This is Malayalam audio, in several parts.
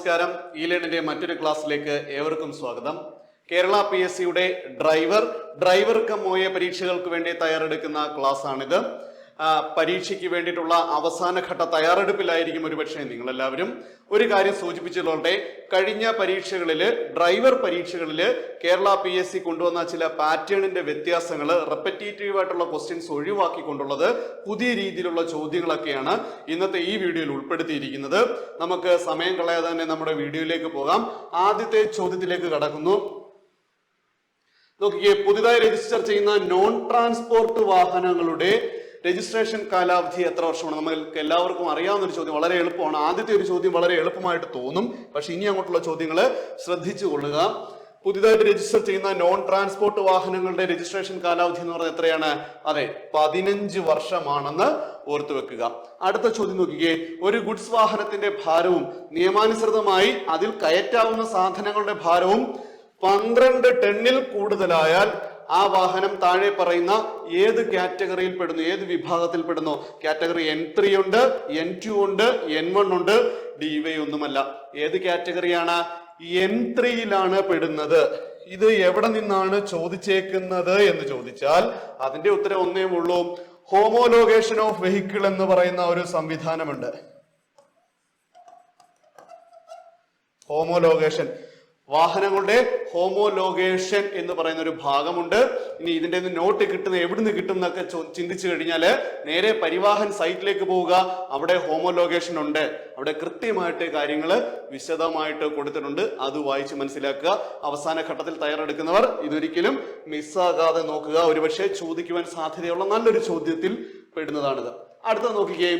നമസ്കാരം. ഈ ലേണിന്റെ മറ്റൊരു ക്ലാസ്സിലേക്ക് ഏവർക്കും സ്വാഗതം. കേരള പി എസ് സിയുടെ ഡ്രൈവർ ഡ്രൈവർ കം പരീക്ഷകൾക്ക് വേണ്ടി തയ്യാറെടുക്കുന്ന ക്ലാസ് ആണിത് പരീക്ഷയ്ക്ക് വേണ്ടിയിട്ടുള്ള അവസാനഘട്ട തയ്യാറെടുപ്പിലായിരിക്കും ഒരുപക്ഷെ നിങ്ങളെല്ലാവരും. ഒരു കാര്യം സൂചിപ്പിച്ചുകൊള്ളട്ടെ കഴിഞ്ഞ പരീക്ഷകളിൽ ഡ്രൈവർ പരീക്ഷകളിൽ കേരള പി എസ് സി കൊണ്ടുവന്ന ചില പാറ്റേണിന്റെ വ്യത്യാസങ്ങൾ റെപ്പറ്റേറ്റീവ് ആയിട്ടുള്ള ക്വസ്റ്റ്യൻസ് ഒഴിവാക്കിക്കൊണ്ടുള്ളത് പുതിയ രീതിയിലുള്ള ചോദ്യങ്ങളൊക്കെയാണ് ഇന്നത്തെ ഈ വീഡിയോയിൽ ഉൾപ്പെടുത്തിയിരിക്കുന്നത്. നമുക്ക് സമയം കളയാതെ തന്നെ നമ്മുടെ വീഡിയോയിലേക്ക് പോകാം. ആദ്യത്തെ ചോദ്യത്തിലേക്ക് കടക്കുന്നു. നോക്കിയേ പുതുതായി രജിസ്റ്റർ ചെയ്യുന്ന നോൺ ട്രാൻസ്പോർട്ട് വാഹനങ്ങളുടെ രജിസ്ട്രേഷൻ കാലാവധി എത്ര വർഷമാണ്? നമ്മൾക്ക് എല്ലാവർക്കും അറിയാവുന്ന ഒരു ചോദ്യം വളരെ എളുപ്പമാണ്. ആദ്യത്തെ ഒരു ചോദ്യം വളരെ എളുപ്പമായിട്ട് തോന്നും. പക്ഷെ ഇനി അങ്ങോട്ടുള്ള ചോദ്യങ്ങൾ ശ്രദ്ധിച്ചു കൊള്ളുക. പുതിയതായിട്ട് രജിസ്റ്റർ ചെയ്യുന്ന നോൺ ട്രാൻസ്പോർട്ട് വാഹനങ്ങളുടെ രജിസ്ട്രേഷൻ കാലാവധി എന്ന് പറഞ്ഞാൽ എത്രയാണ്? അതെ പതിനഞ്ച് വർഷമാണെന്ന് ഓർത്തു വെക്കുക. അടുത്ത ചോദ്യം നോക്കിക്കേ. ഒരു ഗുഡ്സ് വാഹനത്തിന്റെ ഭാരവും നിയമാനുസൃതമായി അതിൽ കയറ്റാവുന്ന സാധനങ്ങളുടെ ഭാരവും പന്ത്രണ്ട് ടണ്ണിൽ കൂടുതലായാൽ ആ വാഹനം താഴെ പറയുന്ന ഏത് കാറ്റഗറിയിൽ പെടുന്നു? ഏത് വിഭാഗത്തിൽ പെടുന്നു? കാറ്റഗറി എൻ ത്രീ ഉണ്ട് എൻ ടു ഉണ്ട് എൻ വൺ ഉണ്ട് ഡി വൈ ഒന്നുമല്ല. ഏത് കാറ്റഗറിയാണ്? എൻ ത്രീയിലാണ് പെടുന്നത്. ഇത് എവിടെ നിന്നാണ് ചോദിച്ചേക്കുന്നത് എന്ന് ചോദിച്ചാൽ അതിന്റെ ഉത്തരം ഒന്നേ ഉള്ളൂ. ഹോമോലോഗേഷൻ ഓഫ് വെഹിക്കിൾ എന്ന് പറയുന്ന ഒരു സംവിധാനമുണ്ട്. ഹോമോലോഗേഷൻ വാഹനങ്ങളുടെ ഹോമോലോഗേഷൻ എന്ന് പറയുന്ന ഒരു ഭാഗമുണ്ട്. ഇനി ഇതിന്റെ നോട്ട് കിട്ടുന്ന എവിടുന്ന് കിട്ടും എന്നൊക്കെ ചിന്തിച്ചു കഴിഞ്ഞാൽ നേരെ പരിവാഹൻ സൈറ്റിലേക്ക് പോവുക. അവിടെ ഹോമോലോഗേഷൻ ഉണ്ട്. അവിടെ കൃത്യമായിട്ട് കാര്യങ്ങൾ വിശദമായിട്ട് കൊടുത്തിട്ടുണ്ട്. അത് വായിച്ച് മനസ്സിലാക്കുക. അവസാന ഘട്ടത്തിൽ തയ്യാറെടുക്കുന്നവർ ഇതൊരിക്കലും മിസ്സാകാതെ നോക്കുക. ഒരുപക്ഷെ ചോദിക്കുവാൻ സാധ്യതയുള്ള നല്ലൊരു ചോദ്യത്തിൽ പെടുന്നതാണിത്. അടുത്തത് നോക്കിക്കേ.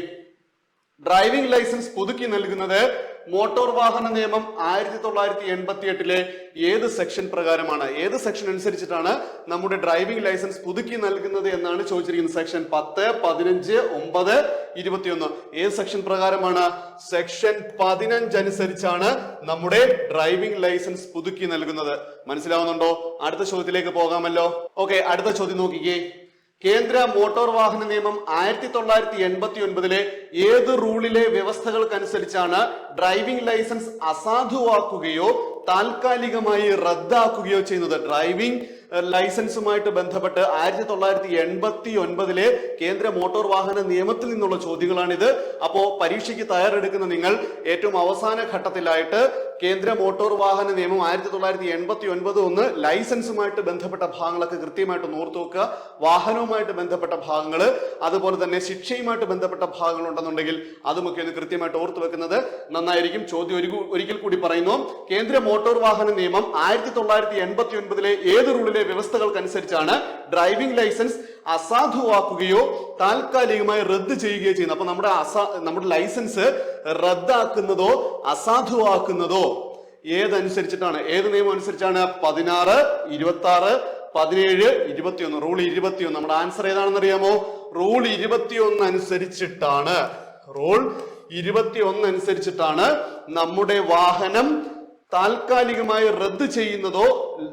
ഡ്രൈവിംഗ് ലൈസൻസ് പുതുക്കി നൽകുന്നത് മോട്ടോർ വാഹന നിയമം ആയിരത്തി തൊള്ളായിരത്തി എൺപത്തി എട്ടിലെ ഏത് സെക്ഷൻ പ്രകാരമാണ്? ഏത് സെക്ഷൻ അനുസരിച്ചിട്ടാണ് നമ്മുടെ ഡ്രൈവിംഗ് ലൈസൻസ് പുതുക്കി നൽകുന്നത് എന്നാണ് ചോദിച്ചിരിക്കുന്നത്. സെക്ഷൻ പത്ത് പതിനഞ്ച് ഒമ്പത് ഇരുപത്തിയൊന്ന്. ഏത് സെക്ഷൻ പ്രകാരമാണ്? സെക്ഷൻ പതിനഞ്ച് അനുസരിച്ചാണ് നമ്മുടെ ഡ്രൈവിംഗ് ലൈസൻസ് പുതുക്കി നൽകുന്നത്. മനസ്സിലാവുന്നുണ്ടോ? അടുത്ത ചോദ്യത്തിലേക്ക് പോകാമല്ലോ. ഓക്കെ അടുത്ത ചോദ്യം നോക്കിക്കേ. കേന്ദ്ര മോട്ടോർ വാഹന നിയമം ആയിരത്തി തൊള്ളായിരത്തി എൺപത്തി ഒൻപതിലെ ഏത് റൂളിലെ വ്യവസ്ഥകൾക്കനുസരിച്ചാണ് ഡ്രൈവിംഗ് ലൈസൻസ് അസാധുവാക്കുകയോ താൽക്കാലികമായി റദ്ദാക്കുകയോ ചെയ്യുന്നത്? ഡ്രൈവിംഗ് ലൈസൻസുമായിട്ട് ബന്ധപ്പെട്ട് ആയിരത്തി തൊള്ളായിരത്തി എൺപത്തി ഒൻപതിലെ കേന്ദ്ര മോട്ടോർ വാഹന നിയമത്തിൽ നിന്നുള്ള ചോദ്യങ്ങളാണിത്. അപ്പോ പരീക്ഷയ്ക്ക് തയ്യാറെടുക്കുന്ന നിങ്ങൾ ഏറ്റവും അവസാന ഘട്ടത്തിലായിട്ട് കേന്ദ്ര മോട്ടോർ വാഹന നിയമം ആയിരത്തി തൊള്ളായിരത്തി എൺപത്തി ഒൻപത് ഒന്ന് ലൈസൻസുമായിട്ട് ബന്ധപ്പെട്ട ഭാഗങ്ങളൊക്കെ കൃത്യമായിട്ട് നോർത്തു വാഹനവുമായിട്ട് ബന്ധപ്പെട്ട ഭാഗങ്ങൾ അതുപോലെ തന്നെ ശിക്ഷയുമായിട്ട് ബന്ധപ്പെട്ട ഭാഗങ്ങൾ ഉണ്ടെന്നുണ്ടെങ്കിൽ അതുമൊക്കെ ഒന്ന് കൃത്യമായിട്ട് ഓർത്തു വെക്കുന്നത് നന്നായിരിക്കും. ചോദ്യം ഒരു ഒരിക്കൽ കൂടി പറയുന്നു. കേന്ദ്ര മോട്ടോർ വാഹന നിയമം ആയിരത്തി തൊള്ളായിരത്തി എൺപത്തി ഒൻപതിലെ ഏത് റൂളിലെ വ്യവസ്ഥകൾക്കനുസരിച്ചാണ് ഡ്രൈവിംഗ് ലൈസൻസ് അസാധുവാക്കുകയോ താൽക്കാലികമായി റദ്ദ് ചെയ്യുകയോ ചെയ്യുന്നത്. അപ്പൊ നമ്മുടെ അസാ നമ്മുടെ ലൈസൻസ് റദ്ദാക്കുന്നതോ അസാധുവാക്കുന്നതോ ഏതനുസരിച്ചിട്ടാണ്? ഏത് നിയമം അനുസരിച്ചാണ്? പതിനാറ് ഇരുപത്തി ആറ് പതിനേഴ് ഇരുപത്തിയൊന്ന്. റൂൾ ഇരുപത്തിയൊന്ന്. നമ്മുടെ ആൻസർ ഏതാണെന്ന് അറിയാമോ റൂൾ ഇരുപത്തിയൊന്ന് അനുസരിച്ചിട്ടാണ്. റൂൾ ഇരുപത്തിയൊന്ന് അനുസരിച്ചിട്ടാണ് നമ്മുടെ വാഹനം താൽക്കാലികമായി റദ്ദ് ചെയ്യുന്നതോ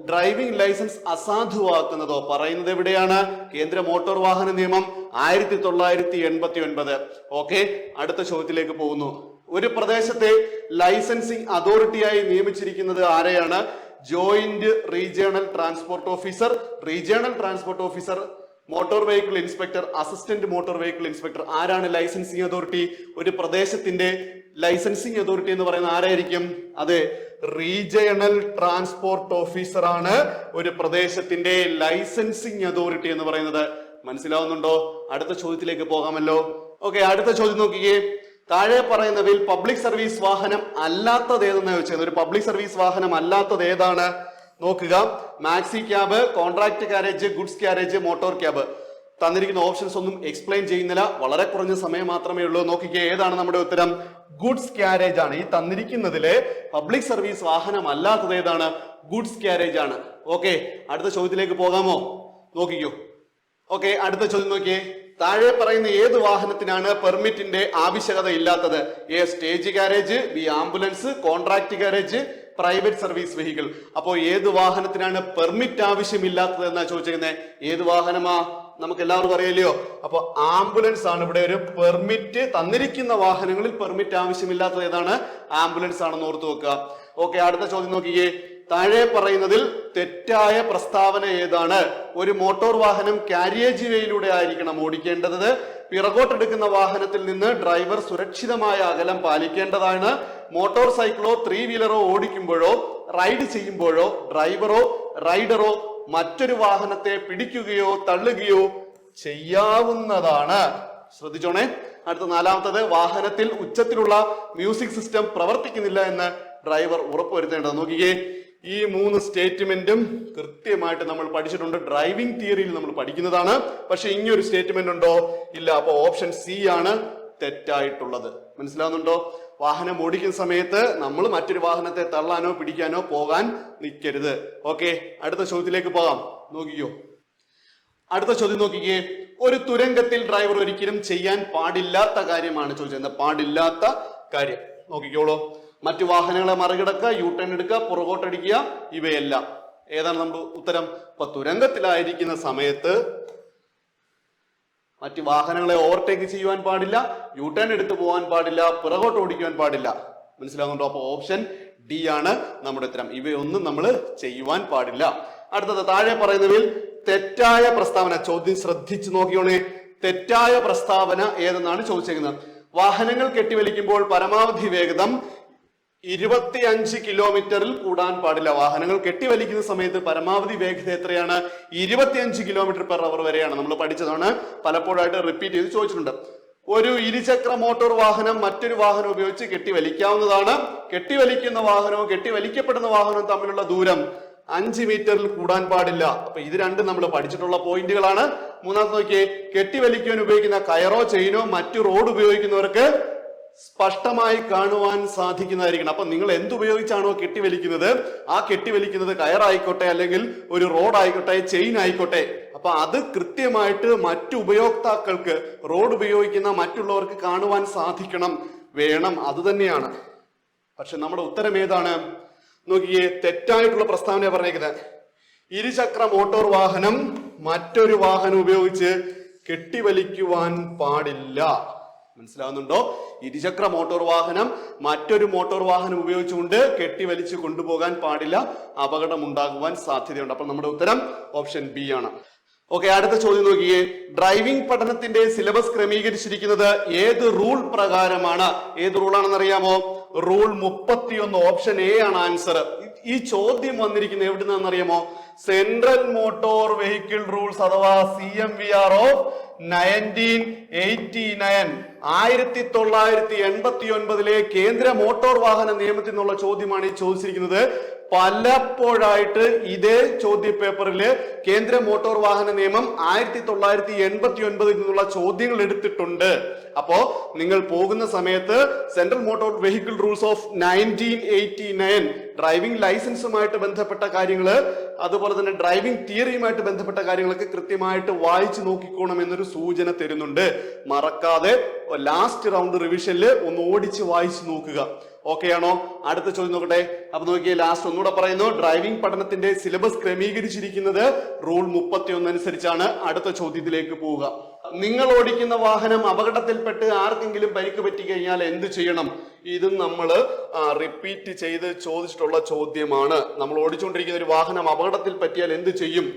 ഡ്രൈവിംഗ് ലൈസൻസ് അസാധുവാക്കുന്നതോ പറയുന്നത് എവിടെയാണ്? കേന്ദ്ര മോട്ടോർ വാഹന നിയമം ആയിരത്തി തൊള്ളായിരത്തി എൺപത്തി ഒൻപത് ഓക്കെ അടുത്ത ചോദ്യത്തിലേക്ക് പോകുന്നു. ഒരു പ്രദേശത്തെ ലൈസൻസിങ് അതോറിറ്റിയായി നിയമിച്ചിരിക്കുന്നത് ആരെയാണ്? Joint regional transport officer regional transport officer motor vehicle inspector assistant motor vehicle inspector. ആരാണ് ലൈസൻസിങ് അതോറിറ്റി? ഒരു പ്രദേശത്തിന്റെ ലൈസൻസിങ് അതോറിറ്റി എന്ന് പറയുന്നത് ആരായിരിക്കും? അതെ റീജിയണൽ ട്രാൻസ്പോർട്ട് ഓഫീസറാണ് ഒരു പ്രദേശത്തിന്റെ ലൈസൻസിങ് അതോറിറ്റി എന്ന് പറയുന്നത്. മനസ്സിലാവുന്നുണ്ടോ? അടുത്ത ചോദ്യത്തിലേക്ക് പോകാമല്ലോ. ഓക്കെ അടുത്ത ചോദ്യം നോക്കിക്കേ. താഴെ പറയുന്നവയിൽ പബ്ലിക് സർവീസ് വാഹനം അല്ലാത്തത് ഏതെന്ന് ചോദിച്ചത്? ഒരു പബ്ലിക് സർവീസ് വാഹനം അല്ലാത്തത് ഏതാണ്? നോക്കുക. Maxi cab contract carriage goods carriage motor cab തന്നിരിക്കുന്ന ഓപ്ഷൻസ് ഒന്നും എക്സ്പ്ലെയിൻ ചെയ്യുന്നില്ല. വളരെ കുറഞ്ഞ സമയം മാത്രമേ ഉള്ളൂ. നോക്കിക്കേ ഏതാണ് നമ്മുടെ ഉത്തരം? ഗുഡ്സ് ക്യാരേജ് ആണ്. ഈ തന്നിരിക്കുന്നതിലെ പബ്ലിക് സർവീസ് വാഹനം അല്ലാത്തത് ഏതാണ്? ഗുഡ്സ് ക്യാരേജ് ആണ്. ഓക്കെ അടുത്ത ചോദ്യത്തിലേക്ക് പോകാമോ? നോക്കിക്കോ. ഓക്കെ അടുത്ത ചോദ്യം നോക്കിയേ. താഴെ പറയുന്ന ഏത് വാഹനത്തിനാണ് പെർമിറ്റിന്റെ ആവശ്യകത ഇല്ലാത്തത്? A stage carriage B ambulance contract carriage private service vehicle അപ്പോൾ ഏത് വാഹനത്തിനാണ് പെർമിറ്റ് ആവശ്യമില്ലാത്തത് എന്നാ ചോദിച്ചിരിക്കുന്നത് ഏത് വാഹനമാ? നമുക്ക് എല്ലാവർക്കും അറിയില്ലയോ? അപ്പോൾ ആംബുലൻസ് ആണ് ഇവിടെ ഒരു പെർമിറ്റ് തന്നിരിക്കുന്ന വാഹനങ്ങളിൽ പെർമിറ്റ് ആവശ്യമില്ലാത്തത് ഏതാണ്? ആംബുലൻസ് ആണെന്ന് ഓർത്തു വെക്കുക. ഓക്കെ അടുത്ത ചോദ്യം നോക്കിയേ താഴെ പറയുന്നതിൽ തെറ്റായ പ്രസ്താവന ഏതാണ്? ഒരു മോട്ടോർ വാഹനം കാരിയേജ് വേയിലൂടെ ആയിരിക്കണം ഓടിക്കേണ്ടത്. പിറകോട്ടെടുക്കുന്ന വാഹനത്തിൽ നിന്ന് ഡ്രൈവർ സുരക്ഷിതമായ അകലം പാലിക്കേണ്ടതാണ്. മോട്ടോർ സൈക്കിളോ ത്രീ വീലറോ ഓടിക്കുമ്പോഴോ റൈഡ് ചെയ്യുമ്പോഴോ ഡ്രൈവറോ റൈഡറോ മറ്റൊരു വാഹനത്തെ പിടിക്കുകയോ തള്ളുകയോ ചെയ്യാവുന്നതാണ്. ശ്രദ്ധിച്ചോണേ. അടുത്ത നാലാമത്തത് വാഹനത്തിൽ ഉച്ചത്തിലുള്ള മ്യൂസിക് സിസ്റ്റം പ്രവർത്തിക്കുന്നില്ല എന്ന് ഡ്രൈവർ ഉറപ്പുവരുത്തേണ്ടത്. നോക്കിക്കേ ഈ മൂന്ന് സ്റ്റേറ്റ്മെന്റും കൃത്യമായിട്ട് നമ്മൾ പഠിച്ചിട്ടുണ്ട്. ഡ്രൈവിംഗ് തിയറിയിൽ നമ്മൾ പഠിക്കുന്നതാണ്. പക്ഷെ ഇനി ഒരു സ്റ്റേറ്റ്മെന്റ് ഉണ്ടോ? ഇല്ല. അപ്പൊ ഓപ്ഷൻ സി ആണ് തെറ്റായിട്ടുള്ളത്. മനസ്സിലാവുന്നുണ്ടോ? വാഹനം ഓടിക്കുന്ന സമയത്ത് നമ്മൾ മറ്റൊരു വാഹനത്തെ തള്ളാനോ പിടിക്കാനോ പോകാൻ നിൽക്കരുത് ഓക്കെ അടുത്ത ചോദ്യത്തിലേക്ക് പോകാം. നോക്കിക്കോ. അടുത്ത ചോദ്യം നോക്കിക്കേ. ഒരു തുരങ്കത്തിൽ ഡ്രൈവർ ഒരിക്കലും ചെയ്യാൻ പാടില്ലാത്ത കാര്യമാണ് ചോദിച്ചത്. പാടില്ലാത്ത കാര്യം? നോക്കിക്കോളൂ. മറ്റു വാഹനങ്ങളെ മറികടക്കുക യു ടേൺ എടുക്കുക പുറകോട്ടടിക്കുക ഇവയെല്ലാം. ഏതാണ് നമ്മുടെ ഉത്തരം? ഇപ്പൊ തുരങ്കത്തിലായിരിക്കുന്ന സമയത്ത് മറ്റ് വാഹനങ്ങളെ ഓവർടേക്ക് ചെയ്യുവാൻ പാടില്ല യു ടേൺ എടുത്തു പോകാൻ പാടില്ല പിറകോട്ട് ഓടിക്കുവാൻ പാടില്ല. മനസ്സിലാകുന്നുണ്ടോ അപ്പോൾ ഓപ്ഷൻ ഡി ആണ് നമ്മുടെ ഉത്തരം. ഇവയൊന്നും നമ്മൾ ചെയ്യുവാൻ പാടില്ല. അടുത്തത് താഴെ പറയുന്നതിൽ തെറ്റായ പ്രസ്താവന. ചോദ്യം ശ്രദ്ധിച്ചു നോക്കിയോണേ. തെറ്റായ പ്രസ്താവന ഏതെന്നാണ് ചോദിച്ചേക്കുന്നത്? വാഹനങ്ങൾ കെട്ടിവലിക്കുമ്പോൾ പരമാവധി വേഗതം ഇരുപത്തിയഞ്ച് കിലോമീറ്ററിൽ കൂടാൻ പാടില്ല. വാഹനങ്ങൾ കെട്ടിവലിക്കുന്ന സമയത്ത് പരമാവധി വേഗത എത്രയാണ്? ഇരുപത്തിയഞ്ച് കിലോമീറ്റർ പെർ അവർ വരെയാണ് നമ്മൾ പഠിച്ചതാണ്. പലപ്പോഴായിട്ട് റിപ്പീറ്റ് ചെയ്ത് ചോദിച്ചിട്ടുണ്ട്. ഒരു ഇരുചക്ര മോട്ടോർ വാഹനം മറ്റൊരു വാഹനം ഉപയോഗിച്ച് കെട്ടിവലിക്കാവുന്നതാണ്. കെട്ടിവലിക്കുന്ന വാഹനവും കെട്ടിവലിക്കപ്പെടുന്ന വാഹനവും തമ്മിലുള്ള ദൂരം അഞ്ച് മീറ്ററിൽ കൂടാൻ പാടില്ല. അപ്പൊ ഇത് രണ്ടും നമ്മൾ പഠിച്ചിട്ടുള്ള പോയിന്റുകളാണ്. മൂന്നാമത്തെ നോക്കിയേ കെട്ടിവലിക്കുവാൻ ഉപയോഗിക്കുന്ന കയറോ ചെയിനോ മറ്റു റോഡ് ഉപയോഗിക്കുന്നവർക്ക് സ്പഷ്ടമായി കാണുവാൻ സാധിക്കുന്നതായിരിക്കണം. അപ്പൊ നിങ്ങൾ എന്തുപയോഗിച്ചാണോ കെട്ടിവലിക്കുന്നത്? ആ കെട്ടിവലിക്കുന്നത് കയറായിക്കോട്ടെ അല്ലെങ്കിൽ ഒരു റോഡ് ആയിക്കോട്ടെ ചെയിൻ ആയിക്കോട്ടെ. അപ്പൊ അത് കൃത്യമായിട്ട് മറ്റു ഉപയോക്താക്കൾക്ക് റോഡ് ഉപയോഗിക്കുന്ന മറ്റുള്ളവർക്ക് കാണുവാൻ സാധിക്കണം. വേണം അത് തന്നെയാണ്. പക്ഷെ നമ്മുടെ ഉത്തരം ഏതാണ്? നോക്കിയേ തെറ്റായിട്ടുള്ള പ്രസ്താവന പറഞ്ഞേക്കുന്നത് ഇരുചക്ര മോട്ടോർ വാഹനം മറ്റൊരു വാഹനം ഉപയോഗിച്ച് കെട്ടിവലിക്കുവാൻ പാടില്ല. മനസ്സിലാവുന്നുണ്ടോ? ഇരുചക്ര മോട്ടോർ വാഹനം മറ്റൊരു മോട്ടോർ വാഹനം ഉപയോഗിച്ചുകൊണ്ട് കെട്ടിവലിച്ച് കൊണ്ടുപോകാൻ പാടില്ല. അപകടം ഉണ്ടാകുവാൻ സാധ്യതയുണ്ട്. അപ്പൊ നമ്മുടെ ഉത്തരം ഓപ്ഷൻ ബി ആണ്. ഓക്കെ അടുത്ത ചോദ്യം നോക്കിയേ. ഡ്രൈവിംഗ് പഠനത്തിന്റെ സിലബസ് ക്രമീകരിച്ചിരിക്കുന്നത് ഏത് റൂൾ പ്രകാരമാണ്? ഏത് റൂൾ ആണെന്ന് അറിയാമോ റൂൾ മുപ്പത്തിയൊന്ന് ഓപ്ഷൻ എ ആണ് ആൻസർ. ഈ ചോദ്യം വന്നിരിക്കുന്നത് എവിടുന്നാന്ന് അറിയാമോ സെൻട്രൽ മോട്ടോർ വെഹിക്കിൾ റൂൾസ് അഥവാ C M V R of nineteen eighty nine. ആയിരത്തി തൊള്ളായിരത്തി എൺപത്തി ഒൻപതിലെ കേന്ദ്ര മോട്ടോർ വാഹന നിയമത്തിൽ നിന്നുള്ള ചോദ്യമാണ് ഈ ചോദിച്ചിരിക്കുന്നത്. പലപ്പോഴായിട്ട് ഇതേ ചോദ്യ പേപ്പറിൽ കേന്ദ്ര മോട്ടോർ വാഹന നിയമം ആയിരത്തി തൊള്ളായിരത്തി എൺപത്തി ഒൻപതിൽ നിന്നുള്ള ചോദ്യങ്ങൾ എടുത്തിട്ടുണ്ട്. അപ്പോ നിങ്ങൾ പോകുന്ന സമയത്ത് central motor vehicle rules of nineteen eighty nine driving ലൈസൻസുമായിട്ട് ബന്ധപ്പെട്ട കാര്യങ്ങൾ അതുപോലെ തന്നെ ഡ്രൈവിംഗ് തിയറിയുമായിട്ട് ബന്ധപ്പെട്ട കാര്യങ്ങളൊക്കെ കൃത്യമായിട്ട് വായിച്ചു നോക്കിക്കോണം എന്നൊരു സൂചന തരുന്നുണ്ട്. മറക്കാതെ ലാസ്റ്റ് റൗണ്ട് റിവിഷനിൽ ഒന്ന് ഓടിച്ച് വായിച്ചു നോക്കുക. ഓക്കെ ആണോ? അടുത്ത ചോദ്യം നോക്കട്ടെ. അപ്പൊ നോക്കിയേ ലാസ്റ്റ് ഒന്നുകൂടെ പറയുന്നു. ഡ്രൈവിംഗ് പഠനത്തിന്റെ സിലബസ് ക്രമീകരിച്ചിരിക്കുന്നത് റൂൾ മുപ്പത്തി ഒന്ന് അനുസരിച്ചാണ്. അടുത്ത ചോദ്യത്തിലേക്ക് പോവുക. നിങ്ങൾ ഓടിക്കുന്ന വാഹനം അപകടത്തിൽപ്പെട്ട് ആർക്കെങ്കിലും പരിക്ക് പറ്റി കഴിഞ്ഞാൽ എന്ത് ചെയ്യണം? ഇതും നമ്മൾ റിപ്പീറ്റ് ചെയ്ത് ചോദിച്ചിട്ടുള്ള ചോദ്യമാണ്. നമ്മൾ ഓടിച്ചുകൊണ്ടിരിക്കുന്ന ഒരു വാഹനം അപകടത്തിൽ പറ്റിയാൽ എന്ത് ചെയ്യും?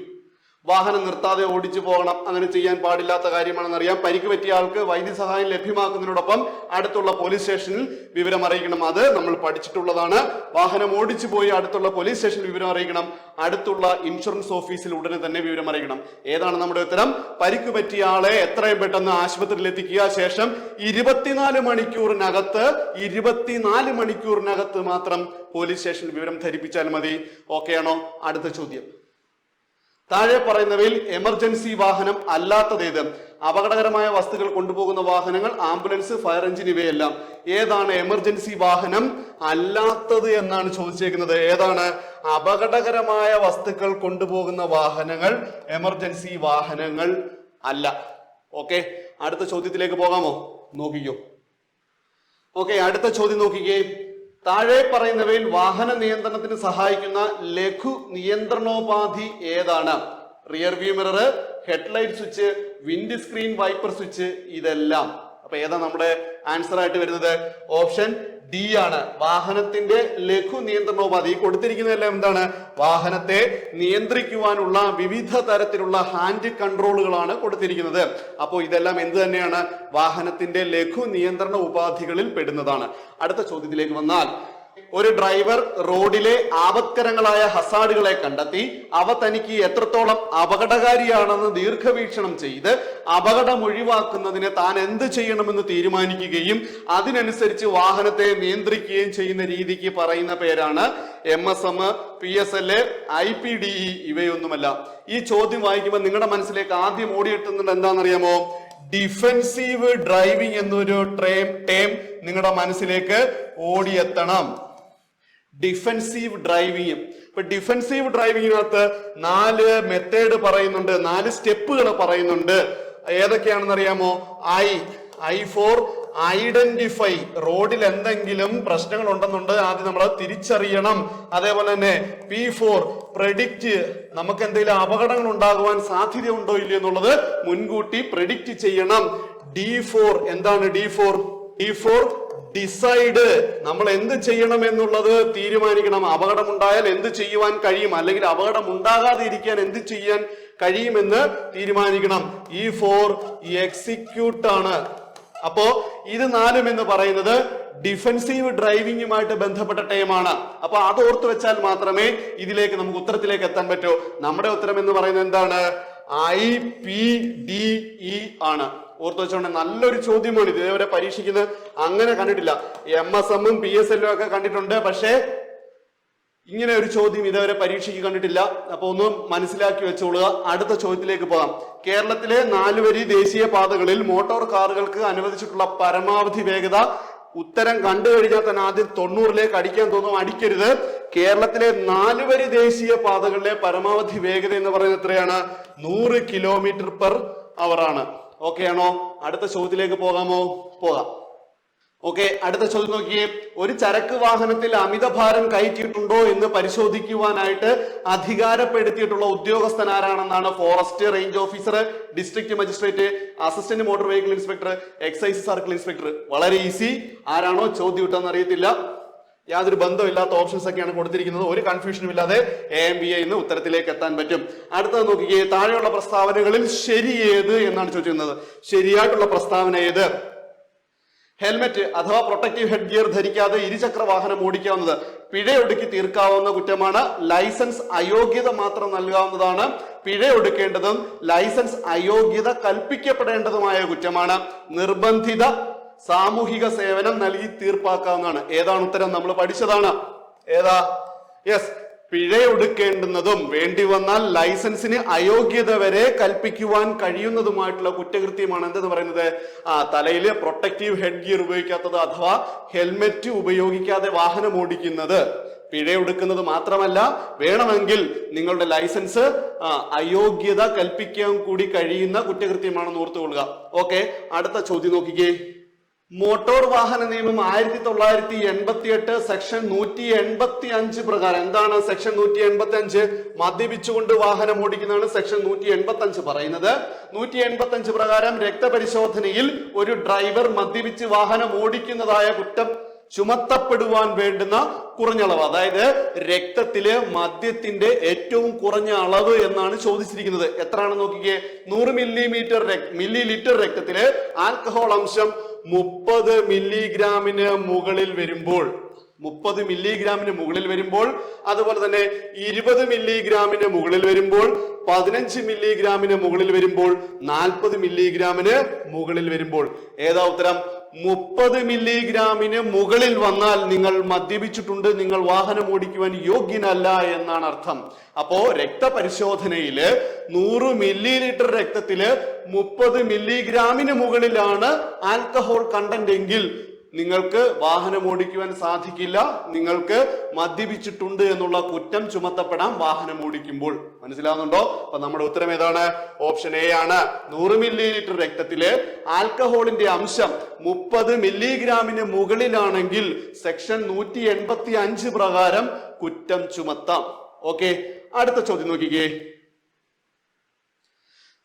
വാഹനം നിർത്താതെ ഓടിച്ചു പോകണം. അങ്ങനെ ചെയ്യാൻ പാടില്ലാത്ത കാര്യമാണെന്ന് അറിയാം പരിക്ക് പറ്റിയ ആൾക്ക് വൈദ്യസഹായം ലഭ്യമാക്കുന്നതിനോടൊപ്പം അടുത്തുള്ള പോലീസ് സ്റ്റേഷനിൽ വിവരം അറിയിക്കണം. അത് നമ്മൾ പഠിച്ചിട്ടുള്ളതാണ്. വാഹനം ഓടിച്ചു പോയി അടുത്തുള്ള പോലീസ് സ്റ്റേഷനിൽ വിവരം അറിയിക്കണം. അടുത്തുള്ള ഇൻഷുറൻസ് ഓഫീസിൽ ഉടനെ തന്നെ വിവരം അറിയിക്കണം. ഏതാണ് നമ്മുടെ ഉത്തരം? പരിക്ക് പറ്റിയ ആളെ എത്രയും പെട്ടെന്ന് ആശുപത്രിയിൽ എത്തിക്കുക. ശേഷം ഇരുപത്തിനാല് മണിക്കൂറിനകത്ത് ഇരുപത്തിനാല് മണിക്കൂറിനകത്ത് മാത്രം പോലീസ് സ്റ്റേഷനിൽ വിവരം ധരിപ്പിച്ചാൽ മതി. ഓക്കെ ആണോ അടുത്ത ചോദ്യം. താഴെ പറയുന്നവയിൽ എമർജൻസി വാഹനം അല്ലാത്തതേത്? അപകടകരമായ വസ്തുക്കൾ കൊണ്ടുപോകുന്ന വാഹനങ്ങൾ ആംബുലൻസ് ഫയർ എഞ്ചിൻ ഇവയെല്ലാം. ഏതാണ് എമർജൻസി വാഹനം അല്ലാത്തത് എന്നാണ് ചോദിച്ചേക്കുന്നത്. ഏതാണ്? അപകടകരമായ വസ്തുക്കൾ കൊണ്ടുപോകുന്ന വാഹനങ്ങൾ എമർജൻസി വാഹനങ്ങൾ അല്ല. ഓക്കെ അടുത്ത ചോദ്യത്തിലേക്ക് പോകാമോ? നോക്കിക്കോ. ഓക്കെ അടുത്ത ചോദ്യം നോക്കിക്കേ. താഴെ പറയുന്നവയിൽ വാഹന നിയന്ത്രണത്തിന് സഹായിക്കുന്ന ലഘു നിയന്ത്രണോപാധി ഏതാണ്? Rear view mirror headlight switch windscreen wiper switch ഇതെല്ലാം. അപ്പൊ ഏതാ നമ്മുടെ ആൻസർ ആയിട്ട് വരുന്നത് ഓപ്ഷൻ ഡി ആണ്. വാഹനത്തിന്റെ ലഘു നിയന്ത്രണോപാധി കൊടുത്തിരിക്കുന്നതെല്ലാം എന്താണ്? വാഹനത്തെ നിയന്ത്രിക്കുവാനുള്ള വിവിധ തരത്തിലുള്ള ഹാൻഡ് കൺട്രോളുകളാണ് കൊടുത്തിരിക്കുന്നത്. അപ്പോൾ ഇതെല്ലാം എന്ത് തന്നെയാണ്? വാഹനത്തിന്റെ ലഘു നിയന്ത്രണ ഉപാധികളിൽ പെടുന്നതാണ്. അടുത്ത ചോദ്യത്തിലേക്ക് വന്നാൽ ഒരു ഡ്രൈവർ റോഡിലെ ആപത്കരങ്ങളായ ഹസാഡുകളെ കണ്ടെത്തി അവ തനിക്ക് എത്രത്തോളം അപകടകാരിയാണെന്ന് ദീർഘവീക്ഷണം ചെയ്ത് അപകടം ഒഴിവാക്കുന്നതിന് താൻ എന്ത് ചെയ്യണമെന്ന് തീരുമാനിക്കുകയും അതിനനുസരിച്ച് വാഹനത്തെ നിയന്ത്രിക്കുകയും ചെയ്യുന്ന രീതിക്ക് പറയുന്ന പേരാണ് M S M P S L A I P D E ഇവയൊന്നുമല്ല. ഈ ചോദ്യം വായിക്കുമ്പോൾ നിങ്ങളുടെ മനസ്സിലേക്ക് ആദ്യം ഓടിയെത്തുന്നത് എന്താണെന്നറിയാമോ? ഡിഫെൻസീവ് ഡ്രൈവിംഗ് എന്നൊരു ട്രേം ടേം നിങ്ങളുടെ മനസ്സിലേക്ക് ഓടിയെത്തണം. Defensive driving. ഇപ്പൊ ഡിഫെൻസീവ് ഡ്രൈവിങ്ങിനകത്ത് നാല് മെത്തേഡ് പറയുന്നുണ്ട് നാല് സ്റ്റെപ്പുകൾ പറയുന്നുണ്ട്. ഏതൊക്കെയാണെന്ന് അറിയാമോ ഐ ഐ ഫോർ ഐഡന്റിഫൈ. റോഡിൽ എന്തെങ്കിലും പ്രശ്നങ്ങൾ ഉണ്ടെന്നുണ്ട് ആദ്യം നമ്മൾ തിരിച്ചറിയണം. അതേപോലെ തന്നെ പി ഫോർ പ്രഡിക്റ്റ് നമുക്ക് എന്തെങ്കിലും അപകടങ്ങൾ ഉണ്ടാകുവാൻ സാധ്യതയുണ്ടോ ഇല്ലയോ എന്നുള്ളത് മുൻകൂട്ടി പ്രഡിക്റ്റ് ചെയ്യണം. ഡി ഫോർ എന്താണ് D for? D for decide നമ്മൾ എന്ത് ചെയ്യണം എന്നുള്ളത് തീരുമാനിക്കണം. അപകടമുണ്ടായാൽ എന്ത് ചെയ്യുവാൻ കഴിയും? അല്ലെങ്കിൽ അപകടം ഉണ്ടാകാതെ ഇരിക്കാൻ എന്ത് ചെയ്യാൻ കഴിയുമെന്ന് തീരുമാനിക്കണം. ഈ ഫോർ എക്സിക്യൂട്ട് ആണ്. അപ്പോ ഇത് നാലും എന്ന് പറയുന്നത് ഡിഫൻസീവ് ഡ്രൈവിംഗുമായിട്ട് ബന്ധപ്പെട്ട ടൈമാണ് അപ്പൊ അത് ഓർത്ത് വെച്ചാൽ മാത്രമേ ഇതിലേക്ക് നമുക്ക് ഉത്തരത്തിലേക്ക് എത്താൻ പറ്റൂ. നമ്മുടെ ഉത്തരം എന്ന് പറയുന്നത് എന്താണ്? ഐ പി ഡി ഇ ആണ്. ഓർത്ത് വെച്ചോണ്ട് നല്ലൊരു ചോദ്യമാണ് ഇത് ഇതേവരെ പരീക്ഷിക്കുന്നത്. അങ്ങനെ കണ്ടിട്ടില്ല. എം എസ് എമ്മും പി എസ് എല്ലും ഒക്കെ കണ്ടിട്ടുണ്ട്. പക്ഷേ ഇങ്ങനെ ഒരു ചോദ്യം ഇതുവരെ പരീക്ഷയ്ക്ക് കണ്ടിട്ടില്ല. അപ്പൊ ഒന്ന് മനസ്സിലാക്കി വെച്ചോളുക. അടുത്ത ചോദ്യത്തിലേക്ക് പോകാം. കേരളത്തിലെ നാലുവരി ദേശീയ പാതകളിൽ മോട്ടോർ കാറുകൾക്ക് അനുവദിച്ചിട്ടുള്ള പരമാവധി വേഗത ഉത്തരം കണ്ടു കഴിഞ്ഞാൽ തന്നെ ആദ്യം തൊണ്ണൂറിലേക്ക് അടിക്കാൻ തോന്നും. അടിക്കരുത്. കേരളത്തിലെ നാലുവരി ദേശീയ പാതകളിലെ പരമാവധി വേഗത എന്ന് പറയുന്നത് എത്രയാണ്? നൂറ് കിലോമീറ്റർ പെർ അവർ ആണ്. ഓക്കെ ആണോ? അടുത്ത ചോദ്യത്തിലേക്ക് പോകാമോ? പോകാം. ഓക്കെ അടുത്ത ചോദ്യം നോക്കിയേ. ഒരു ചരക്ക് വാഹനത്തിൽ അമിതഭാരം കയറ്റിയിട്ടുണ്ടോ എന്ന് പരിശോധിക്കുവാനായിട്ട് അധികാരപ്പെടുത്തിയിട്ടുള്ള ഉദ്യോഗസ്ഥൻ ആരാണെന്നാണ് forest range officer district magistrate assistant motor vehicle inspector excise circle inspector വളരെ ഈസി ആരാണോ ചോദ്യം ഇട്ടെന്ന് അറിയത്തില്ല. യാതൊരു ബന്ധമില്ലാത്ത ഓപ്ഷൻസ് ഒക്കെയാണ് കൊടുത്തിരിക്കുന്നത്. ഒരു കൺഫ്യൂഷനും ഇല്ലാതെ എ എം ബി എ ഇന്ന് ഉത്തരത്തിലേക്ക് എത്താൻ പറ്റും. അടുത്തത് നോക്കിക്കേ താഴെയുള്ള പ്രസ്താവനകളിൽ ശരി ഏത് എന്നാണ് ചോദിക്കുന്നത് ശരിയായിട്ടുള്ള പ്രസ്താവന ഏത്? ഹെൽമെറ്റ് അഥവാ പ്രൊട്ടക്റ്റീവ് ഹെഡ് ഗിയർ ധരിക്കാതെ ഇരുചക്ര വാഹനം ഓടിക്കാവുന്നത്. പിഴയൊടുക്കി തീർക്കാവുന്ന കുറ്റമാണ് ലൈസൻസ് അയോഗ്യത മാത്രം നൽകാവുന്നതാണ്. പിഴയൊടുക്കേണ്ടതും ലൈസൻസ് അയോഗ്യത കൽപ്പിക്കപ്പെടേണ്ടതുമായ കുറ്റമാണ്. നിർബന്ധിത സാമൂഹിക സേവനം നൽകി തീർപ്പാക്കാവുന്നതാണ്. ഏതാണ് ഉത്തരം? നമ്മൾ പഠിച്ചതാണ്. ഏതാ? യെസ് പിഴയൊടുക്കേണ്ടുന്നതും വേണ്ടി വന്നാൽ ലൈസൻസിന് അയോഗ്യത വരെ കൽപ്പിക്കുവാൻ കഴിയുന്നതുമായിട്ടുള്ള കുറ്റകൃത്യമാണ് എന്തെന്ന് പറയുന്നത്? ആ തലയിൽ പ്രൊട്ടക്റ്റീവ് ഹെഡ് ഗിയർ ഉപയോഗിക്കാത്തത് അഥവാ ഹെൽമെറ്റ് ഉപയോഗിക്കാതെ വാഹനം ഓടിക്കുന്നത്. പിഴയൊടുക്കുന്നത് മാത്രമല്ല വേണമെങ്കിൽ നിങ്ങളുടെ ലൈസൻസ് അയോഗ്യത കൽപ്പിക്കാൻ കൂടി കഴിയുന്ന കുറ്റകൃത്യമാണെന്ന് ഓർത്തുകൊള്ളുക. ഓക്കെ അടുത്ത ചോദ്യം നോക്കിക്കേ. മോട്ടോർ വാഹന നിയമം ആയിരത്തി തൊള്ളായിരത്തി എൺപത്തി എട്ട് സെക്ഷൻ നൂറ്റി എൺപത്തി അഞ്ച് പ്രകാരം. എന്താണ് സെക്ഷൻ നൂറ്റി എൺപത്തി അഞ്ച് മദ്യപിച്ചുകൊണ്ട് വാഹനം ഓടിക്കുന്നതാണ് സെക്ഷൻ നൂറ്റി എൺപത്തി അഞ്ച് പറയുന്നത്. നൂറ്റി എൺപത്തി അഞ്ച് പ്രകാരം രക്തപരിശോധനയിൽ ഒരു ഡ്രൈവർ മദ്യപിച്ച് വാഹനം ഓടിക്കുന്നതായ കുറ്റം ചുമത്തപ്പെടുവാൻ വേണ്ടുന്ന കുറഞ്ഞ അളവ് അതായത് രക്തത്തിലെ മദ്യത്തിന്റെ ഏറ്റവും കുറഞ്ഞ അളവ് എന്നാണ് ചോദിച്ചിരിക്കുന്നത്. എത്രയാണെന്ന് നോക്കിക്കേ? നൂറ് മില്ലിമീറ്റർ മില്ലി ലിറ്റർ രക്തത്തിലെ ആൽക്കഹോൾ അംശം മുപ്പത് മില്ലിഗ്രാമിന് മുകളിൽ വരുമ്പോൾ മുപ്പത് മില്ലിഗ്രാമിന് മുകളിൽ വരുമ്പോൾ അതുപോലെ തന്നെ ഇരുപത് മില്ലിഗ്രാമിന് മുകളിൽ വരുമ്പോൾ പതിനഞ്ച് മില്ലിഗ്രാമിന് മുകളിൽ വരുമ്പോൾ നാൽപ്പത് മില്ലിഗ്രാമിന് മുകളിൽ വരുമ്പോൾ. ഏതാ ഉത്തരം? മുപ്പത് മില്ലിഗ്രാമിന് മുകളിൽ വന്നാൽ നിങ്ങൾ മദ്യപിച്ചിട്ടുണ്ട് നിങ്ങൾ വാഹനം ഓടിക്കുവാൻ യോഗ്യനല്ല എന്നാണ് അർത്ഥം. അപ്പോ രക്തപരിശോധനയിൽ നൂറ് മില്ലി ലിറ്റർ രക്തത്തിൽ മുപ്പത് മില്ലിഗ്രാമിന് മുകളിലാണ് ആൽക്കഹോൾ കണ്ടന്റ് എങ്കിൽ നിങ്ങൾക്ക് വാഹനം ഓടിക്കുവാൻ സാധിക്കില്ല നിങ്ങൾക്ക് മദ്യപിച്ചിട്ടുണ്ട് എന്നുള്ള കുറ്റം ചുമത്തപ്പെടാം വാഹനം ഓടിക്കുമ്പോൾ. മനസ്സിലാവുന്നുണ്ടോ? അപ്പൊ നമ്മുടെ ഉത്തരം ഏതാണ്? ഓപ്ഷൻ എ ആണ്. നൂറ് മില്ലി ലിറ്റർ രക്തത്തിൽ ആൽക്കഹോളിന്റെ അംശം മുപ്പത് മില്ലിഗ്രാമിന് മുകളിലാണെങ്കിൽ സെക്ഷൻ നൂറ്റി എൺപത്തി അഞ്ച് പ്രകാരം കുറ്റം ചുമത്താം. ഓക്കെ അടുത്ത ചോദ്യം നോക്കിക്കേ.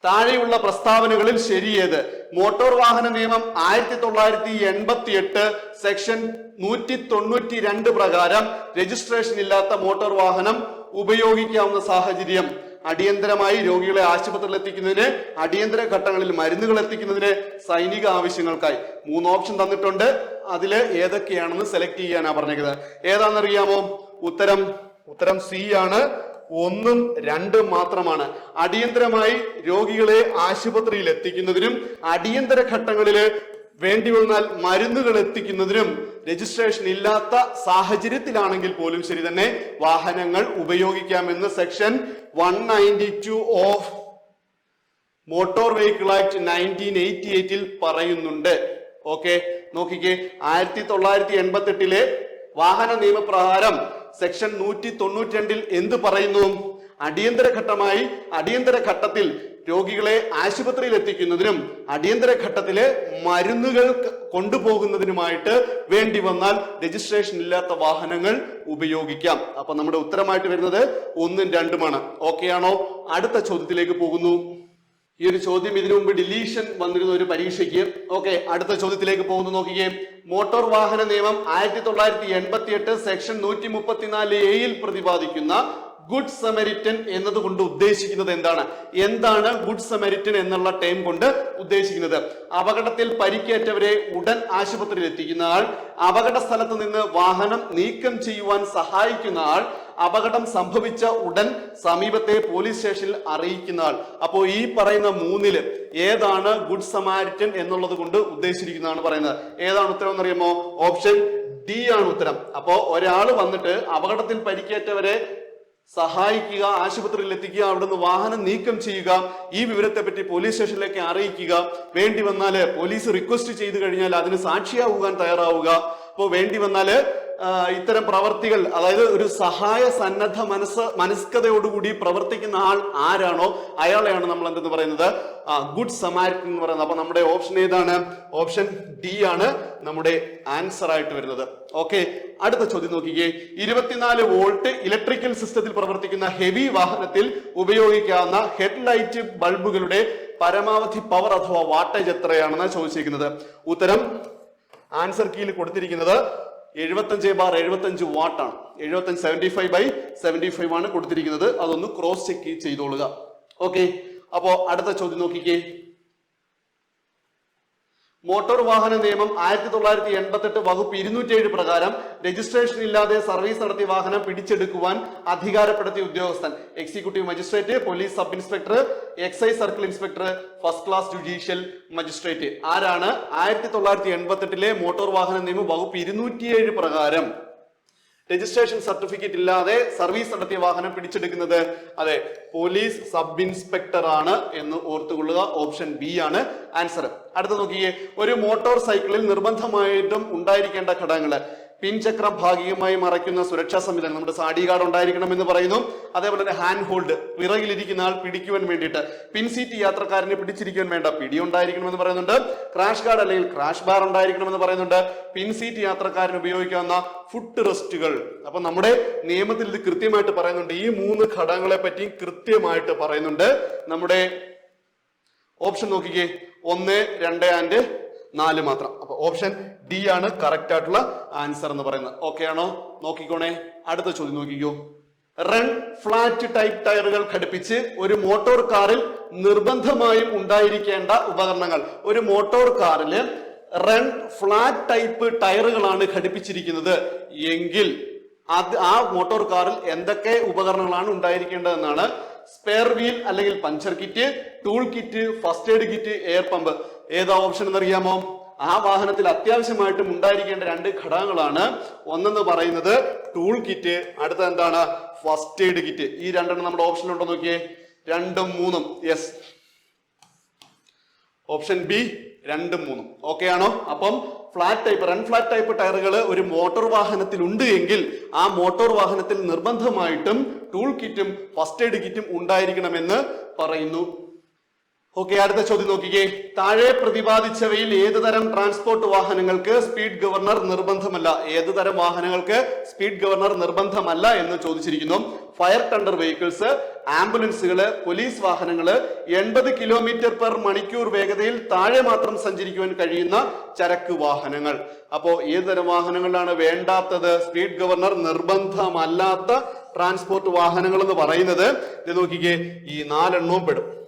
താഴെയുള്ള പ്രസ്താവനകളിൽ ശരിയേത്. മോട്ടോർ വാഹന നിയമം ആയിരത്തി തൊള്ളായിരത്തി എൺപത്തി എട്ട് സെക്ഷൻ നൂറ്റി തൊണ്ണൂറ്റി രണ്ട് പ്രകാരം രജിസ്ട്രേഷൻ ഇല്ലാത്ത മോട്ടോർ വാഹനം ഉപയോഗിക്കാവുന്ന സാഹചര്യം. അടിയന്തരമായി രോഗികളെ ആശുപത്രിയിൽ എത്തിക്കുന്നതിന് അടിയന്തര ഘട്ടങ്ങളിൽ മരുന്നുകൾ എത്തിക്കുന്നതിന് സൈനിക ആവശ്യങ്ങൾക്കായി. മൂന്ന് ഓപ്ഷൻ തന്നിട്ടുണ്ട്. അതിൽ ഏതൊക്കെയാണെന്ന് സെലക്ട് ചെയ്യാനാ പറഞ്ഞത് ഏതാണെന്നറിയാമോ? ഉത്തരം ഉത്തരം സി ആണ്. ഒന്നും രണ്ടും മാത്രമാണ്. അടിയന്തരമായി രോഗികളെ ആശുപത്രിയിൽ എത്തിക്കുന്നതിനും അടിയന്തര ഘട്ടങ്ങളിൽ വേണ്ടി വന്നാൽ മരുന്നുകൾ എത്തിക്കുന്നതിനും രജിസ്ട്രേഷൻ ഇല്ലാത്ത സാഹചര്യത്തിലാണെങ്കിൽ പോലും ശരി തന്നെ വാഹനങ്ങൾ ഉപയോഗിക്കാമെന്ന് section one ninety two of motor vehicle act nineteen eighty എയ്റ്റിൽ പറയുന്നുണ്ട്. ഓക്കെ നോക്കിക്കേ. ആയിരത്തി തൊള്ളായിരത്തി എൺപത്തി എട്ടിലെ വാഹന നിയമപ്രകാരം സെക്ഷൻ നൂറ്റി തൊണ്ണൂറ്റി രണ്ടിൽ എന്ത് പറയുന്നു? അടിയന്തര ഘട്ടമായി അടിയന്തര ഘട്ടത്തിൽ രോഗികളെ ആശുപത്രിയിൽ എത്തിക്കുന്നതിനും അടിയന്തര ഘട്ടത്തിലെ മരുന്നുകൾ കൊണ്ടുപോകുന്നതിനുമായിട്ട് വേണ്ടി വന്നാൽ രജിസ്ട്രേഷൻ ഇല്ലാത്ത വാഹനങ്ങൾ ഉപയോഗിക്കാം. അപ്പൊ നമ്മുടെ ഉത്തരമായിട്ട് വരുന്നത് ഒന്നും രണ്ടുമാണ്. ഓക്കെ ആണോ? അടുത്ത ചോദ്യത്തിലേക്ക് പോകുന്നു. ഈ ഒരു ചോദ്യം ഇതിനു മുമ്പ് ഡിലീഷൻ വന്നിരുന്ന ഒരു പരീക്ഷയ്ക്ക്. ഓക്കെ അടുത്ത ചോദ്യത്തിലേക്ക് പോകുന്നു നോക്കിക്കേ. മോട്ടോർ വാഹന നിയമം ആയിരത്തി തൊള്ളായിരത്തി എൺപത്തി എട്ട് സെക്ഷൻ നൂറ്റി മുപ്പത്തിനാല് എയിൽ പ്രതിപാദിക്കുന്ന ഗുഡ് സമരിറ്റൻ എന്നതുകൊണ്ട് ഉദ്ദേശിക്കുന്നത് എന്താണ്? എന്താണ് ഗുഡ് സമരിറ്റൻ എന്നുള്ള ടൈം കൊണ്ട് ഉദ്ദേശിക്കുന്നത്? അപകടത്തിൽ പരിക്കേറ്റവരെ ഉടൻ ആശുപത്രിയിൽ എത്തിക്കുന്ന ആൾ അപകട സ്ഥലത്ത് നിന്ന് വാഹനം നീക്കം ചെയ്യുവാൻ സഹായിക്കുന്ന ആൾ അപകടം സംഭവിച്ച ഉടൻ സമീപത്തെ പോലീസ് സ്റ്റേഷനിൽ അറിയിക്കുന്ന ആൾ. അപ്പോ ഈ പറയുന്ന മൂന്നിൽ ഏതാണ് ഗുഡ് സമാരിറ്റൻ എന്നുള്ളത് കൊണ്ട് ഉദ്ദേശിച്ചിരിക്കുന്നതാണ് പറയുന്നത്. ഏതാണ് ഉത്തരം എന്നറിയുമോ? ഓപ്ഷൻ ഡി ആണ് ഉത്തരം. അപ്പോൾ ഒരാൾ വന്നിട്ട് അപകടത്തിൽ പരിക്കേറ്റവരെ സഹായിക്കുക ആശുപത്രിയിൽ എത്തിക്കുക അവിടുന്ന് വാഹനം നീക്കം ചെയ്യുക ഈ വിവരത്തെ പറ്റി പോലീസ് സ്റ്റേഷനിലേക്ക് അറിയിക്കുക. വേണ്ടി വന്നാൽ പോലീസ് റിക്വസ്റ്റ് ചെയ്തു കഴിഞ്ഞാൽ അതിന് സാക്ഷിയാവുവാൻ തയ്യാറാവുക. അപ്പോൾ വേണ്ടി വന്നാൽ ആ, ഇത്തരം പ്രവർത്തികൾ അതായത് ഒരു സഹായ സന്നദ്ധ മനസ്സ് മനസ്കതയോടുകൂടി പ്രവർത്തിക്കുന്ന ആൾ ആരാണോ അയാളെയാണ് നമ്മൾ എന്തെന്ന് പറയുന്നത്? ഗുഡ് സമാരിറ്റൻ എന്ന് പറയുന്നത്. അപ്പൊ നമ്മുടെ ഓപ്ഷൻ ഏതാണ്? ഓപ്ഷൻ ഡി ആണ് നമ്മുടെ ആൻസർ ആയിട്ട് വരുന്നത്. ഓക്കെ അടുത്ത ചോദ്യം നോക്കിക്കേ. ഇരുപത്തിനാല് വോൾട്ട് ഇലക്ട്രിക്കൽ സിസ്റ്റത്തിൽ പ്രവർത്തിക്കുന്ന ഹെവി വാഹനത്തിൽ ഉപയോഗിക്കാവുന്ന ഹെഡ്ലൈറ്റ് ബൾബുകളുടെ പരമാവധി പവർ അഥവാ വാട്ടേജ് എത്രയാണെന്ന് ചോദിച്ചിരിക്കുന്നത്? ഉത്തരം ആൻസർ കീയിൽ കൊടുത്തിരിക്കുന്നത് എഴുപത്തഞ്ച് ബാർ എഴുപത്തഞ്ച് വാട്ടാണ്. എഴുപത്തഞ്ച് seventy five by seventy five ആണ് കൊടുത്തിരിക്കുന്നത്. അതൊന്ന് ക്രോസ് ചെക്ക് ചെയ്തോളുക. ഓക്കെ അപ്പോ അടുത്ത ചോദ്യം നോക്കിക്കേ. മോട്ടോർ വാഹന നിയമം ആയിരത്തി തൊള്ളായിരത്തി എൺപത്തെട്ട് വകുപ്പ് ഇരുന്നൂറ്റേഴ് പ്രകാരം രജിസ്ട്രേഷൻ ഇല്ലാതെ സർവീസ് നടത്തിയ വാഹനം പിടിച്ചെടുക്കുവാൻ അധികാരപ്പെടുത്തിയ ഉദ്യോഗസ്ഥൻ. Executive magistrate police sub inspector excise circle inspector first class judicial magistrate. ആരാണ് ആയിരത്തി തൊള്ളായിരത്തി എൺപത്തെട്ടിലെ മോട്ടോർ വാഹന നിയമം വകുപ്പ് ഇരുന്നൂറ്റിയേഴ് പ്രകാരം രജിസ്ട്രേഷൻ സർട്ടിഫിക്കറ്റ് ഇല്ലാതെ സർവീസ് നടത്തിയ വാഹനം പിടിച്ചെടുക്കുന്നത് അതെ പോലീസ് സബ് ഇൻസ്പെക്ടർ ആണ് എന്ന് ഓർത്തുകൊള്ളുക. ഓപ്ഷൻ ബി ആണ് ആൻസർ. അടുത്ത നോക്കിയേ ഒരു മോട്ടോർ സൈക്കിളിൽ നിർബന്ധമായിട്ടും ഉണ്ടായിരിക്കേണ്ട ഘടകങ്ങൾ. പിൻചക്രം ഭാഗികമായി മറയ്ക്കുന്ന സുരക്ഷാ സംവിധാനം നമ്മുടെ സാഡി ഗാർഡ് ഉണ്ടായിരിക്കണം എന്ന് പറയുന്നു. അതേപോലെ തന്നെ ഹാൻഡ് ഹോൾഡ് പിറകിലിരിക്കുന്ന ആൾ പിടിക്കുവാൻ വേണ്ടിയിട്ട് പിൻ സീറ്റ് യാത്രക്കാരനെ പിടിച്ചിരിക്കുവാൻ വേണ്ട പിടി ഉണ്ടായിരിക്കണം എന്ന് പറയുന്നുണ്ട്. ക്രാഷ് ഗാർഡ് അല്ലെങ്കിൽ ക്രാഷ് ബാർ ഉണ്ടായിരിക്കണം എന്ന് പറയുന്നുണ്ട്. പിൻ സീറ്റ് യാത്രക്കാരന് ഉപയോഗിക്കാവുന്ന ഫുഡ് റെസ്റ്റുകൾ. അപ്പൊ നമ്മുടെ നിയമത്തിൽ ഇത് കൃത്യമായിട്ട് പറയുന്നുണ്ട്. ഈ മൂന്ന് ഘടകങ്ങളെ പറ്റിയും കൃത്യമായിട്ട് പറയുന്നുണ്ട്. നമ്മുടെ ഓപ്ഷൻ നോക്കിക്കേ. ഒന്ന് രണ്ട് ആൻഡ് നാല് മാത്രം. അപ്പൊ ഓപ്ഷൻ ഡി ആണ് കറക്റ്റ് ആയിട്ടുള്ള ആൻസർ എന്ന് പറയുന്നത്. ഓക്കെ ആണോ? നോക്കിക്കോണേ. അടുത്ത ചോദ്യം നോക്കിക്കോ. റൺ ഫ്ലാറ്റ് ടൈപ്പ് ടയറുകൾ ഘടിപ്പിച്ച് ഒരു മോട്ടോർ കാറിൽ നിർബന്ധമായും ഉണ്ടായിരിക്കേണ്ട ഉപകരണങ്ങൾ. ഒരു മോട്ടോർ കാറിൽ റൺ ഫ്ലാറ്റ് ടൈപ്പ് ടയറുകളാണ് ഘടിപ്പിച്ചിരിക്കുന്നത്. എങ്കിൽ അത് ആ മോട്ടോർ കാറിൽ എന്തൊക്കെ ഉപകരണങ്ങളാണ് ഉണ്ടായിരിക്കേണ്ടതെന്നാണ് സ്പെയർ വീൽ അല്ലെങ്കിൽ puncture kit tool kit first aid kit air pump ഏതാ ഓപ്ഷൻ എന്നറിയാമോ? ആ വാഹനത്തിൽ അത്യാവശ്യമായിട്ടും ഉണ്ടായിരിക്കേണ്ട രണ്ട് ഘടകങ്ങളാണ്. ഒന്നെന്ന് പറയുന്നത് ടൂൾ കിറ്റ് അടുത്ത എന്താണ്? ഫസ്റ്റ് എയ്ഡ് കിറ്റ് ഈ രണ്ടെണ്ണം നമ്മുടെ ഓപ്ഷനിലുണ്ടോ നോക്കിയേ? രണ്ടും മൂന്നും. യെസ് ഓപ്ഷൻ ബി രണ്ടും മൂന്നും. ഓക്കെ ആണോ? അപ്പം flat type run flat type ടയറുകൾ ഒരു മോട്ടോർ വാഹനത്തിൽ ഉണ്ട് എങ്കിൽ ആ മോട്ടോർ വാഹനത്തിൽ നിർബന്ധമായിട്ടും ടൂൾ കിറ്റും ഫസ്റ്റ് എയ്ഡ് കിറ്റും ഉണ്ടായിരിക്കണമെന്ന് പറയുന്നു. ഓക്കെ അടുത്ത ചോദ്യം നോക്കിക്കേ. താഴെ പ്രതിപാദിച്ചവയിൽ ഏത് തരം ട്രാൻസ്പോർട്ട് വാഹനങ്ങൾക്ക് സ്പീഡ് ഗവർണർ നിർബന്ധമല്ല? ഏത് തരം വാഹനങ്ങൾക്ക് സ്പീഡ് ഗവർണർ നിർബന്ധമല്ല എന്ന് ചോദിച്ചിരിക്കുന്നു. ഫയർ ടണ്ടർ വെഹിക്കിൾസ് ആംബുലൻസുകൾ പോലീസ് വാഹനങ്ങൾ എൺപത് കിലോമീറ്റർ പെർ മണിക്കൂർ വേഗതയിൽ താഴെ മാത്രം സഞ്ചരിക്കുവാൻ കഴിയുന്ന ചരക്ക് വാഹനങ്ങൾ. അപ്പോ ഏത് തരം വാഹനങ്ങളിലാണ് വേണ്ടാത്തത്? സ്പീഡ് ഗവർണർ നിർബന്ധമല്ലാത്ത ട്രാൻസ്പോർട്ട് വാഹനങ്ങൾ എന്ന് പറയുന്നത്. ഇത് നോക്കിക്കേ ഈ നാലെണ്ണവും പെടും.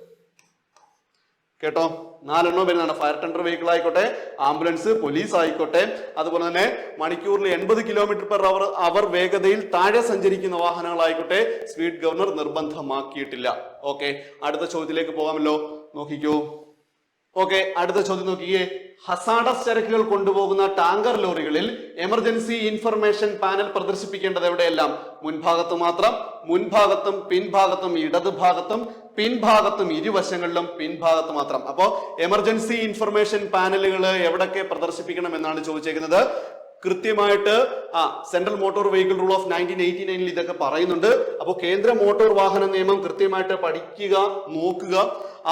കേട്ടോ? നാലെണ്ണം വരുന്നതാണ് ഫയർ ടെൻഡർ വെഹിക്കിൾ ആയിക്കോട്ടെ ആംബുലൻസ് പോലീസ് ആയിക്കോട്ടെ. അതുപോലെ തന്നെ മണിക്കൂറിൽ എൺപത് കിലോമീറ്റർ പെർ അവർ അവർ വേഗതയിൽ താഴെ സഞ്ചരിക്കുന്ന വാഹനങ്ങളായിക്കോട്ടെ സ്പീഡ് ഗവർണർ നിർബന്ധമാക്കിയിട്ടില്ല. ഓക്കെ അടുത്ത ചോദ്യത്തിലേക്ക് പോകാമല്ലോ. നോക്കിക്കോ. ഓക്കെ അടുത്ത ചോദ്യം നോക്കിയേ. ഹസാഡസ് ചരക്കുകൾ കൊണ്ടുപോകുന്ന ടാങ്കർ ലോറികളിൽ എമർജൻസി ഇൻഫർമേഷൻ പാനൽ പ്രദർശിപ്പിക്കേണ്ടത് എവിടെയെല്ലാം? മുൻഭാഗത്ത് മാത്രം മുൻഭാഗത്തും പിൻഭാഗത്തും ഇടതുഭാഗത്തും പിൻഭാഗത്തും ഇരുവശങ്ങളിലും പിൻഭാഗത്ത് മാത്രം. അപ്പോൾ എമർജൻസി ഇൻഫർമേഷൻ പാനലുകൾ എവിടൊക്കെ പ്രദർശിപ്പിക്കണം എന്നാണ് ചോദിച്ചേക്കുന്നത്. കൃത്യമായിട്ട് ആ central motor vehicle rule of nineteen eighty നയനിൽ ഇതൊക്കെ പറയുന്നുണ്ട്. അപ്പോൾ കേന്ദ്ര മോട്ടോർ വാഹന നിയമം കൃത്യമായിട്ട് പഠിക്കുക നോക്കുക.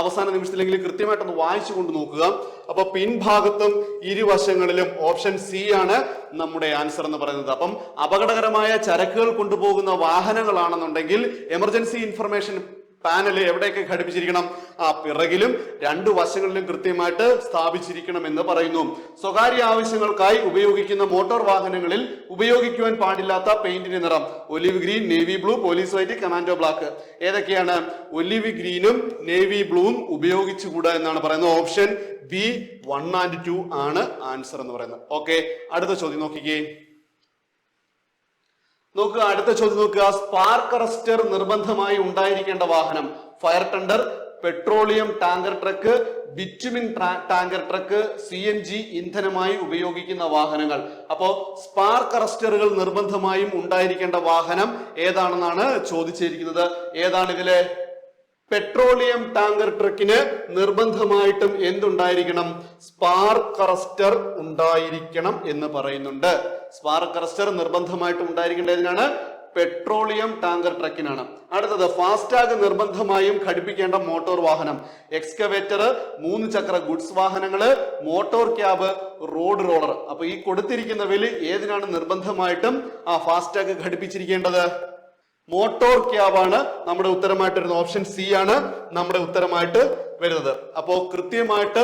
അവസാന നിമിഷത്തിലെങ്കിലും കൃത്യമായിട്ടൊന്ന് വായിച്ചു കൊണ്ട് നോക്കുക. അപ്പൊ പിൻഭാഗത്തും ഇരുവശങ്ങളിലും ഓപ്ഷൻ സി ആണ് നമ്മുടെ ആൻസർ എന്ന് പറയുന്നത്. അപ്പം അപകടകരമായ ചരക്കുകൾ കൊണ്ടുപോകുന്ന വാഹനങ്ങളാണെന്നുണ്ടെങ്കിൽ എമർജൻസി ഇൻഫർമേഷൻ പാനൽ എവിടെയൊക്കെ ഘടിപ്പിച്ചിരിക്കണം? ആ പിറകിലും രണ്ടു വശങ്ങളിലും കൃത്യമായിട്ട് സ്ഥാപിച്ചിരിക്കണം എന്ന് പറയുന്നു. സ്വകാര്യ ആവശ്യങ്ങൾക്കായി ഉപയോഗിക്കുന്ന മോട്ടോർ വാഹനങ്ങളിൽ ഉപയോഗിക്കുവാൻ പാടില്ലാത്ത പെയിന്റിന്റെ നിറം. Olive green navy blue police white commando black. ഏതൊക്കെയാണ്? ഒലിവ് ഗ്രീനും നേവി ബ്ലൂവും ഉപയോഗിച്ചുകൂടാ എന്നാണ് പറയുന്നത്. Option B one and two ആണ് ആൻസർ എന്ന് പറയുന്നത്. ഓക്കെ അടുത്ത ചോദ്യം നോക്കിക്കേ. നോക്കുക അടുത്ത ചോദ്യം നോക്കുക. സ്പാർക്ക് അറസ്റ്റർ നിർബന്ധമായി ഉണ്ടായിരിക്കേണ്ട വാഹനം. Fire tender petroleum tanker truck bitumen tanker truck C N G ഇന്ധനമായി ഉപയോഗിക്കുന്ന വാഹനങ്ങൾ. അപ്പോ സ്പാർക്ക് അറസ്റ്ററുകൾ നിർബന്ധമായും ഉണ്ടായിരിക്കേണ്ട വാഹനം ഏതാണെന്നാണ് ചോദിച്ചിരിക്കുന്നത്. ഏതാണ് ഇതിലെ പെട്രോളിയം ടാങ്കർ ട്രക്കിന് നിർബന്ധമായിട്ടും എന്തുണ്ടായിരിക്കണം? സ്പാർക്ക് അറസ്റ്റർ ഉണ്ടായിരിക്കണം എന്ന് പറയുന്നുണ്ട്. സ്പാർക്ക് അറസ്റ്റർ നിർബന്ധമായിട്ടും ഉണ്ടായിരിക്കേണ്ടതിനാണ് പെട്രോളിയം ടാങ്കർ ട്രക്കിനാണ്. അടുത്തത് ഫാസ്ടാഗ് നിർബന്ധമായും ഘടിപ്പിക്കേണ്ട മോട്ടോർ വാഹനം. എക്സ്കവേറ്റർ മൂന്ന് ചക്ര ഗുഡ്സ് വാഹനങ്ങൾ മോട്ടോർ ക്യാബ് റോഡ് റോളർ. അപ്പൊ ഈ കൊടുത്തിരിക്കുന്നവയിൽ ഏതിനാണ് നിർബന്ധമായിട്ടും ആ ഫാസ്ടാഗ് ഘടിപ്പിച്ചിരിക്കേണ്ടത്? മോട്ടോർ ക്യാബാണ് നമ്മുടെ ഉത്തരമായിട്ട് വരുന്നത് ഓപ്ഷൻ സി ആണ്. നമ്മുടെ ഉത്തരമായിട്ട് വരുന്നത്. അപ്പോ കൃത്യമായിട്ട്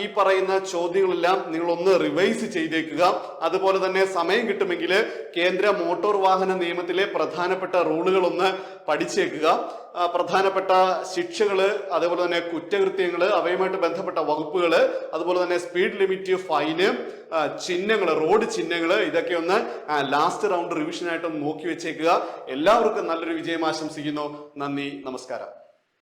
ഈ പറയുന്ന ചോദ്യങ്ങളെല്ലാം നിങ്ങൾ ഒന്ന് റിവൈസ് ചെയ്തേക്കുക. അതുപോലെ തന്നെ സമയം കിട്ടുമെങ്കിൽ കേന്ദ്ര മോട്ടോർ വാഹന നിയമത്തിലെ പ്രധാനപ്പെട്ട റൂളുകൾ ഒന്ന് പഠിച്ചേക്കുക പ്രധാനപ്പെട്ട ശിക്ഷകൾ അതുപോലെ തന്നെ കുറ്റകൃത്യങ്ങൾ അവയുമായിട്ട് ബന്ധപ്പെട്ട വകുപ്പുകൾ അതുപോലെ തന്നെ സ്പീഡ് ലിമിറ്റ് ഫൈന് ചിഹ്നങ്ങൾ റോഡ് ചിഹ്നങ്ങൾ ഇതൊക്കെ ഒന്ന് ലാസ്റ്റ് റൗണ്ട് ഒന്ന് നോക്കി വെച്ചേക്കുക. എല്ലാവർക്കും നല്ലൊരു വിജയം ആശംസിക്കുന്നു. നന്ദി നമസ്കാരം.